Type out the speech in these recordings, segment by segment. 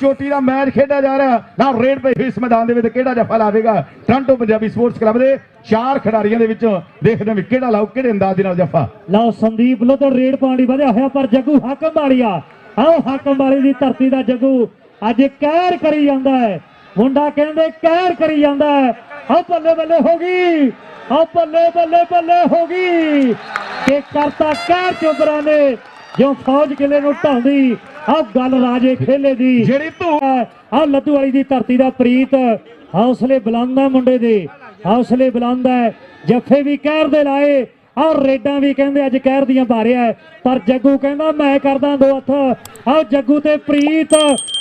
ਚੋਟੀ ਦਾ ਮੈਚ ਖੇਡਿਆ ਜਾ ਰਿਹਾ। ਨਾਲ ਰੇਡ ਪਈ ਇਸ ਮੈਦਾਨ ਦੇ ਵਿੱਚ ਕਿਹੜਾ ਜਫਾ ਲਾਵੇਗਾ? ਟ੍ਰਾਂਟੋ ਪੰਜਾਬੀ ਸਪੋਰਟਸ ਕਲੱਬ ਦੇ ਚਾਰ ਖਿਡਾਰੀਆਂ ਦੇ ਵਿੱਚੋਂ ਦੇਖਦੇ ਵੀ ਕਿਹੜਾ ਲਾਉ ਕਿਹੜੇ ਅੰਦਾਜ਼ ਦੇ ਨਾਲ ਜਫਾ। ਲਓ, ਸੰਦੀਪ ਲੋਧੜ ਰੇਡ ਪਾਣੀ ਵਧਿਆ ਹੋਇਆ, ਪਰ ਜੱਗੂ ਹਾਕਮ ਵਾਲੀਆ ਆਓ ਹਾਕਮ ਵਾਲੀ ਦੀ ਧਰਤੀ ਦਾ ਜੱਗੂ ਅੱਜ ਕਹਿਰ ਕਰੀ ਜਾਂਦਾ ਹੈ। ਮੁੰਡਾ ਕਹਿੰਦੇ ਕਹਿਰ ਕਰੀ ਜਾਂਦਾ ਹੈ। ਆਓ, ਬੱਲੇ ਬੱਲੇ ਹੋ ਗਈ। ਆਓ, ਬੱਲੇ ਬੱਲੇ ਬੱਲੇ ਹੋ ਗਈ। ਕਿ ਕਰਤਾ ਕਹਿਰ ਚੋਬਰਾਂ ਨੇ। ਜੋ ਫੌਜ ਕਿਲੇ ਨੂੰ ਢਾਉਂਦੀ ਆਹ ਗੱਲ ਰਾਜੇ ਖੇਲੇ ਦੀ। ਜਿਹੜੀ ਧੂ ਆ ਲੱਦੂ ਵਾਲੀ ਦੀ ਧਰਤੀ ਦਾ ਪ੍ਰੀਤ ਹੌਸਲੇ ਬੁਲੰਦ ਮੁੰਡੇ ਦੇ। ਹੌਸਲੇ ਬੁਲੰਦ ਹੈ ਜੱਫੇ ਵੀ ਕਹਿਰ ਦੇ ਲਾਏ ਔਰ ਰੇਡਾਂ ਵੀ ਕਹਿੰਦੇ ਅੱਜ ਕਹਿਰ ਦੀਆਂ ਭਾਰਿਆ। ਪਰ ਜੱਗੂ ਕਹਿੰਦਾ ਮੈਂ ਕਰਦਾ ਦੋ ਹੱਥ ਆਹ ਜੱਗੂ ਤੇ ਪ੍ਰੀਤ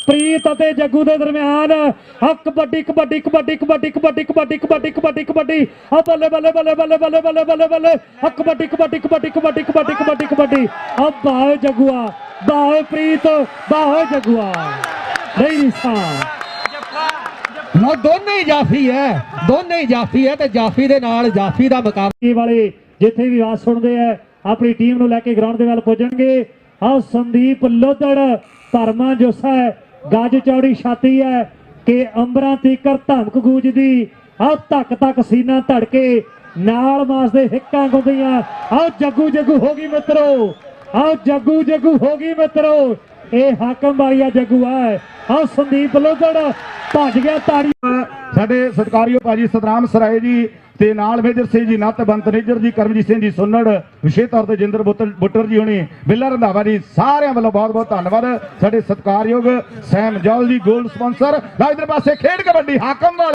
ਪ੍ਰੀਤ ਅਤੇ ਜੱਗੂ ਦੇ ਦਰਮਿਆਨ ਆ ਕਬੱਡੀ ਕਬੱਡੀ ਕਬੱਡੀ ਕਬੱਡੀ ਕਬੱਡੀ ਕਬੱਡੀ ਕਬੱਡੀ ਕਬੱਡੀ ਕਬੱਡੀ ਆ ਬੱਲੇ ਬੱਲੇ ਬੱਲੇ ਬੱਲੇ ਬੱਲੇ ਬੱਲੇ ਬੱਲੇ ਬੱਲੇ ਆ ਕਬੱਡੀ ਕਬੱਡੀ ਕਬੱਡੀ ਕਬੱਡੀ ਕਬੱਡੀ ਕਬੱਡੀ ਕਬੱਡੀ ਆ ਬਾਹੇ ਜੱਗੂਆ ਬਾਹੇ ਪ੍ਰੀਤ ਬਾਹੇ ਜੱਗੂਆ ਨਹੀਂ ਨਿਸ਼ਾਨ ਲੋ ਦੋਨੇ ਜਾਫੀ ਹੈ ਦੋਨੇ ਜਾਫੀ ਹੈ ਤੇ ਜਾਫੀ ਦੇ ਨਾਲ ਜਾਫੀ ਦਾ ਮੁਕਾਬਲਾ ਵਾਲੇ ਜਿੱਥੇ ਵੀ ਆਵਾਜ਼ ਸੁਣਦੇ ਆ, ਆਪਣੀ ਟੀਮ ਨੂੰ ਲੈ ਕੇ ਗਰਾਊਂਡ ਦੇ ਵੱਲ ਪੁੱਜਣਗੇ। ਆਹ ਸੰਦੀਪ ਲੋਧੜ, ਧਰਮਾ ਜੋਸਾ ਗੱਜ ਚੌੜੀ ਛਾਤੀ ਹੈ, ਕਿ ਅੰਬਰਾਂ ਤੀਕਰ ਧਮਕ ਗੂਜਦੀ। ਆਹ ਧੱਕ ਧੱਕ ਸੀਨਾ ਧੜਕੇ, ਨਾਲ ਮਾਸ ਦੇ ਹਿੱਕਾਂ ਗੁੰਦੀਆਂ। ਆਹ ਜੱਗੂ ਜੱਗੂ ਹੋ ਗਈ ਮਿੱਤਰੋ, ਆਹ ਜੱਗੂ ਜੱਗੂ ਹੋ ਗਈ ਮਿੱਤਰੋ। ਇਹ ਹਾਕਮ ਵਾਲੀਆ ਜੱਗੂ ਹੈ। ਆਹ ਸੰਦੀਪ ਲੋਧੜ ਭੱਜ ਗਿਆ ਤਾੜੀ। ਸਾਡੇ ਸਤਿਕਾਰਯੋਗ ਭਾਜੀ ਸਤਨਾਮ ਸਰਾਏ ਜੀ ਤੇ ਨਾਲ ਮੇਜਰ ਸਿੰਘ ਜੀ, ਨੱਤ ਬੰਤ ਨੇਜਰ ਜੀ, ਕਰਮਜੀਤ ਸਿੰਘ ਜੀ, ਸੁੰਨੜ ਵਿਸ਼ੇਸ਼ ਤੌਰ ਤੇ ਜਿੰਦਰ ਬੁੱਟਰ ਜੀ ਹੋਣੀ, ਬਿੱਲਾ ਰੰਧਾਵਾ ਜੀ, ਸਾਰਿਆਂ ਵੱਲੋਂ ਬਹੁਤ ਬਹੁਤ ਧੰਨਵਾਦ। ਸਾਡੇ ਸਤਿਕਾਰਯੋਗ ਸੈਮ ਜੌਲ ਜੀ, ਗੋਲਡ ਸਪਾਂਸਰ ਨਾਲ ਇਧਰ ਪਾਸੇ ਖੇਡ ਕਬੱਡੀ ਹਾਕਮ ਵਾਲਾ।